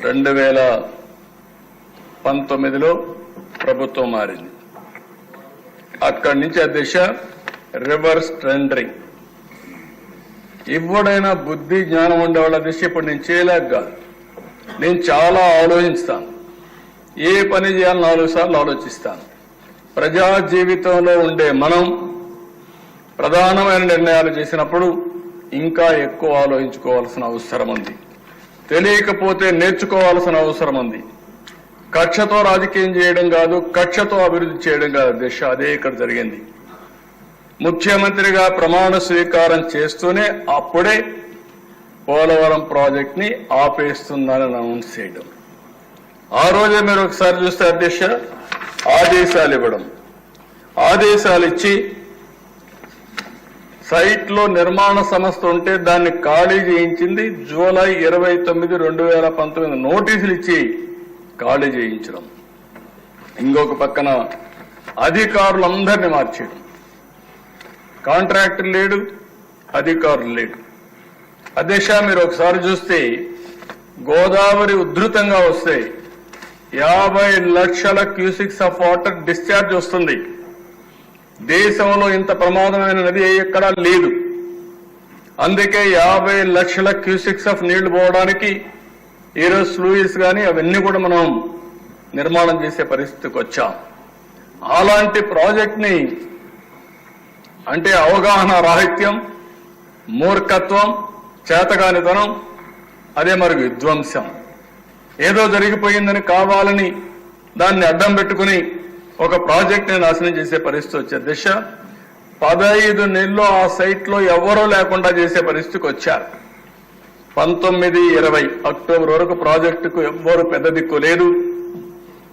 రెండు వేల పంతొమ్మిదిలో ప్రభుత్వం మారింది. అక్కడి నుంచి ఆ దిశ రివర్స్ ట్రెండరింగ్. ఇవ్వడైనా బుద్ధి జ్ఞానం ఉండేవాళ్ళ దిశ ఇప్పుడు నేను చేయలేక కాదు. నేను చాలా ఆలోచిస్తాను. ఏ పని చేయాలని నాలుగు సార్లు ఆలోచిస్తాను. ప్రజా జీవితంలో ఉండే మనం ప్రధానమైన నిర్ణయాలు చేసినప్పుడు ఇంకా ఎక్కువ ఆలోచించుకోవాల్సిన అవసరం ఉంది. తెలియకపోతే నేర్చుకోవాల్సిన అవసరం ఉంది. కక్షతో రాజకీయం చేయడం కాదు కక్షతో అభివృద్ధి చేయడం కాదు దిశ అదే ఇక్కడ జరిగింది. ముఖ్యమంత్రిగా ప్రమాణ స్వీకారం చేస్తూనే అప్పుడే పోలవరం ప్రాజెక్ట్ని ఆపేస్తుందని అనౌన్స్ చేయడం. ఆ రోజే మీరు ఒకసారి చూస్తే అధ్యక్ష ఆదేశాలు ఇవ్వడం. ఆదేశాలు ఇచ్చి సైట్లో నిర్మాణ సంస్థ ఉంటే దాన్ని ఖాళీ చేయించింది జూలై ఇరవై తొమ్మిది రెండు వేల పంతొమ్మిది నోటీసులు ఇచ్చి ఖాళీ చేయించడం. ఇంకొక పక్కన అధికారులందరినీ మార్చేయడం. కాంట్రాక్టర్ లేడు అధికారులు లేడు అధ్యక్ష మీరు ఒకసారి చూస్తే గోదావరి ఉధృతంగా వస్తే యాభై లక్షల క్యూసిక్స్ ఆఫ్ వాటర్ డిశ్చార్జ్ వస్తుంది. దేశంలో ఇంత ప్రమాదమైన నది ఎక్కడా లేదు. అందుకే యాభై లక్షల క్యూసిక్స్ ఆఫ్ నీళ్ళు పోవడానికి ఈరోజు స్లూయిస్ కానీ అవన్నీ కూడా మనం నిర్మాణం చేసే పరిస్థితికి వచ్చాం. అలాంటి ప్రాజెక్ట్ని అంటే అవగాహన రాహిత్యం మూర్ఖత్వం చేతగానితనం అదే మరి విధ్వంసం. ఏదో జరిగిపోయిందని కావాలని దాన్ని అడ్డం పెట్టుకుని ఒక ప్రాజెక్ట్ని నాశనం చేసే పరిస్థితి వచ్చారు దిశ పదహైదు నెలలు ఆ సైట్లో ఎవరూ లేకుండా చేసే పరిస్థితికి వచ్చారు. పంతొమ్మిది ఇరవై అక్టోబర్ వరకు ప్రాజెక్టుకు ఎవ్వరు పెద్ద దిక్కు లేదు.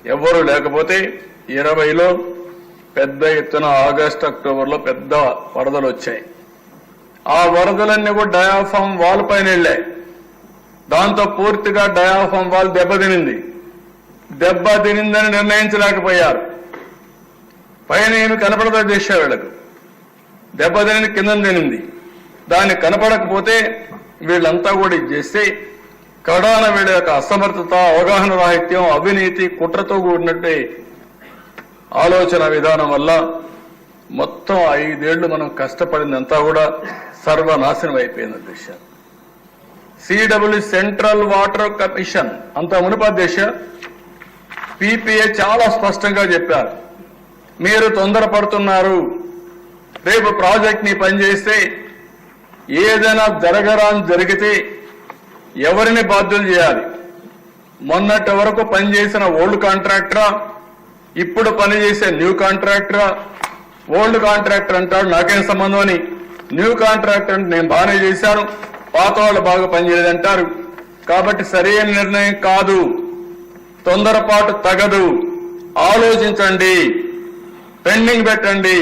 ఎవ్వరు లేకపోతే ఇరవైలో పెద్ద ఎత్తున ఆగస్టు అక్టోబర్లో పెద్ద వరదలు వచ్చాయి. ఆ వరదలన్నీ కూడా డయాఫామ్ వాల్ పైన వెళ్ళాయి. దాంతో పూర్తిగా డయాఫామ్ వాల్ దెబ్బతినింది. దెబ్బ తినిందని నిర్ణయించలేకపోయారు. పైన ఏమి కనపడదా చేసే వీళ్ళకు దెబ్బ తిని కింద తినింది. దాన్ని కనపడకపోతే వీళ్ళంతా కూడా ఇది చేస్తే కడాన వీళ్ళ యొక్క అసమర్థత అవగాహన రాహిత్యం అవినీతి కుట్రతో కూడినట్టే ఆలోచన విధానం వల్ల మొత్తం ఐదేళ్ళు మనం కష్టపడిందంతా కూడా సర్వనాశనం అయిపోయింది అధ్యక్ష సిడబ్ల్యూ సెంట్రల్ వాటర్ కమిషన్ అంత మునుపు అధ్యక్ష పీపీఏ చాలా స్పష్టంగా చెప్పారు. మీరు తొందరపడుతున్నారు. రేపు ప్రాజెక్ట్ని పనిచేస్తే ఏదైనా జరగరాని జరిగితే ఎవరిని బాధ్యులు చేయాలి? మొన్నటి వరకు పనిచేసిన ఓల్డ్ కాంట్రాక్టరా? ఇప్పుడు పనిచేసే న్యూ కాంట్రాక్టరా? ఓల్డ్ కాంట్రాక్టర్ అంటాడు నాకేం సంబంధం అని. న్యూ కాంట్రాక్టర్ అంటే నేను బాగానే చేశాను పాత వాళ్ళు బాగా పనిచేయదంటారు కాబట్టి సరైన నిర్ణయం కాదు. తొందరపాటు తగదు. ఆలోచించండి. పెండింగ్ పెట్టండి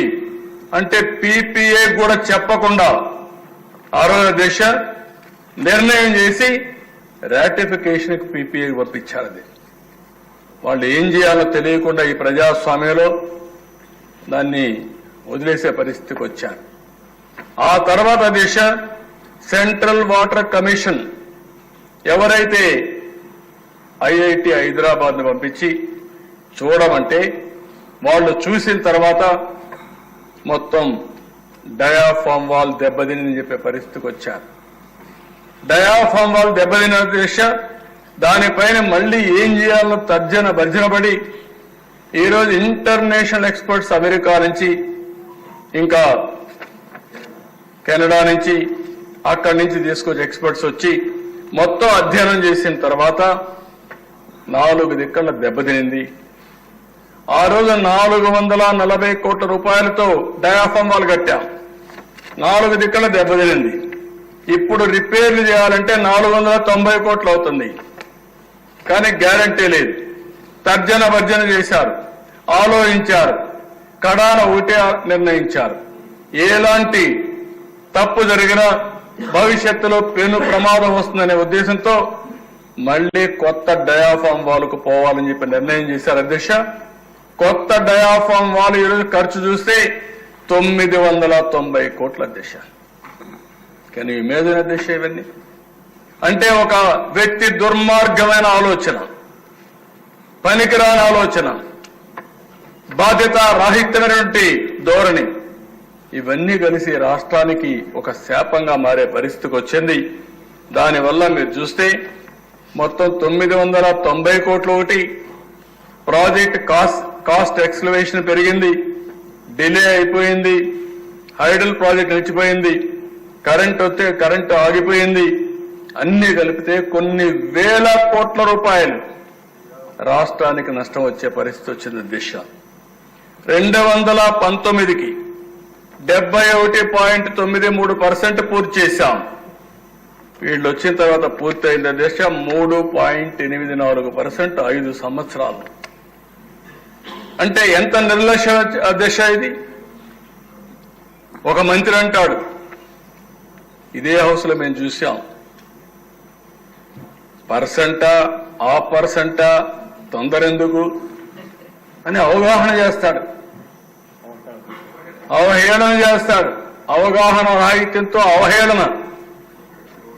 అంటే పీపీఏ కూడా చెప్పకుండా ఆ రోజు దిశ నిర్ణయం చేసి రాటిఫికేషన్ పీపీఏ పంపించారు అది. వాళ్ళు ఏం చేయాలో తెలియకుండా ఈ ప్రజాస్వామ్యంలో దాన్ని వదిలేసే పరిస్థితికి వచ్చారు. ఆ తర్వాత దిశ సెంట్రల్ వాటర్ కమిషన్ ఎవరైతే ఐఐటి హైదరాబాద్ను పంపించి చూడమంటే వాళ్ళు చూసిన తర్వాత మొత్తం డయాఫామ్ వాల్ దెబ్బతిని చెప్పే పరిస్థితికి వచ్చారు. డయాఫామ్ వాల్ దెబ్బతిన దిశ దానిపైన మళ్ళీ ఏం చేయాలో తర్జన భర్జనపడి ఈరోజు ఇంటర్నేషనల్ ఎక్స్పర్ట్స్ అమెరికా నుంచి ఇంకా కెనడా నుంచి అక్కడి నుంచి తీసుకొచ్చి ఎక్స్పర్ట్స్ వచ్చి మొత్తం అధ్యయనం చేసిన తర్వాత నాలుగు దిక్కల దెబ్బతినింది. ఆ రోజు నాలుగు వందల నలభై కోట్ల రూపాయలతో డయాఫామ్ కట్టాం. నాలుగు దిక్కల దెబ్బతిరింది ఇప్పుడు రిపేర్లు చేయాలంటే నాలుగు వందల తొంభై కోట్లు అవుతుంది. కానీ గ్యారంటీ లేదు. తర్జన భర్జన చేశారు. ఆలోచించారు. కడాన ఒకటే నిర్ణయించారు. ఎలాంటి తప్పు జరిగినా భవిష్యత్తులో పెను ప్రమాదం వస్తుందనే ఉద్దేశంతో మళ్ళీ కొత్త డయాఫామ్ వాళ్ళకు పోవాలని చెప్పి నిర్ణయం చేశారు అధ్యక్ష. కొత్త డయాఫామ్ వాల్ ఈరోజు ఖర్చు చూస్తే తొమ్మిది వందల తొంభై కోట్ల దిశ. కానీ ఇమేజిన్ దిశ ఇవన్నీ? అంటే ఒక వ్యక్తి దుర్మార్గమైన ఆలోచన పనికిరాని ఆలోచన బాధ్యత రాహిత్యమైనటువంటి ధోరణి ఇవన్నీ కలిసి రాష్ట్రానికి ఒక శాపంగా మారే పరిస్థితికి వచ్చింది. దానివల్ల మీరు చూస్తే మొత్తం తొమ్మిది వందల తొంభై కోట్లు ఒకటి ప్రాజెక్ట్ కాస్ట్ కాస్ట్ ఎక్స్లవేషన్ పెరిగింది డిలే అయిపోయింది హైడల్ ప్రాజెక్ట్ నిలిచిపోయింది కరెంట్ వస్తే కరెంట్ ఆగిపోయింది. అన్ని కలిపితే కొన్ని వేల కోట్ల రూపాయలు. రాష్ట్రానికి నష్టం వచ్చే పరిస్థితి వచ్చింది దిశ. రెండు వందల పంతొమ్మిదికి డెబ్బై ఒకటి పాయింట్ తొమ్మిది మూడు పర్సెంట్ పూర్తి చేశాం. వీళ్ళు వచ్చిన తర్వాత పూర్తయిన దిశ మూడు పాయింట్ ఎనిమిది నాలుగు పర్సెంట్ ఐదు సంవత్సరాలు. అంటే ఎంత నిర్లక్ష్య దశ ఇది? ఒక మంత్రి అంటాడు ఇదే హౌస్లో మేము చూసాం పర్సెంటా ఆ పర్సెంటా తొందర ఎందుకు? అని అవగాహన చేస్తాడు. అవహేళన చేస్తాడు. అవగాహన రాహిత్యంతో అవహేళన.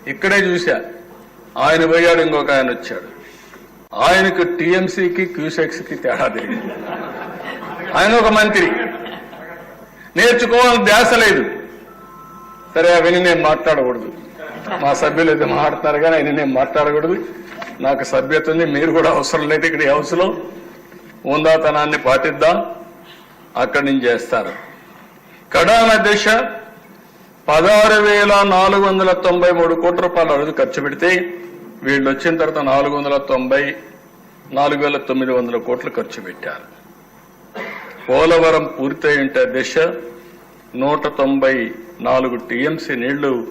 ఇక్కడే చూశా. ఆయన పోయాడు ఇంకొక ఆయన వచ్చాడు. ఆయనకు టీఎంసీకి క్యూసెక్స్కి తేడా తెలియదు. ఆయన ఒక మంత్రి. నేర్చుకోవాలని ధ్యాస లేదు. సరే అవన్నీ నేను మాట్లాడకూడదు. మా సభ్యులు అయితే మాట్లాడతారు కానీ ఆయన నేను మాట్లాడకూడదు. నాకు సభ్యత ఉంది మీరు కూడా అవసరం లేదు ఇక్కడ ఈ హౌస్ ఉందాతనాన్ని పాటిద్దాం. అక్కడి నుంచి చేస్తారు. కడాన దిశ పదహారు వేల నాలుగు వందల తొంభై మూడు కోట్ల రూపాయలు రోజు ఖర్చు పెడితే వీళ్ళు వచ్చిన తర్వాత నాలుగు వందల తొంభై నాలుగు వేల తొమ్మిది వందల కోట్లు ఖర్చు పెట్టారు. పోలవరం పూర్తయింటే దశ దిశ నూట తొంభై నాలుగు టీఎంసీ నీళ్ళు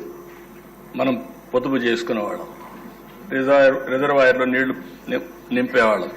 మనం పొదుపు చేసుకునేవాళ్ళం. రిజర్వ్ రిజర్వాయర్లో నీళ్ళు నిం- నింపేవాళ్ళం.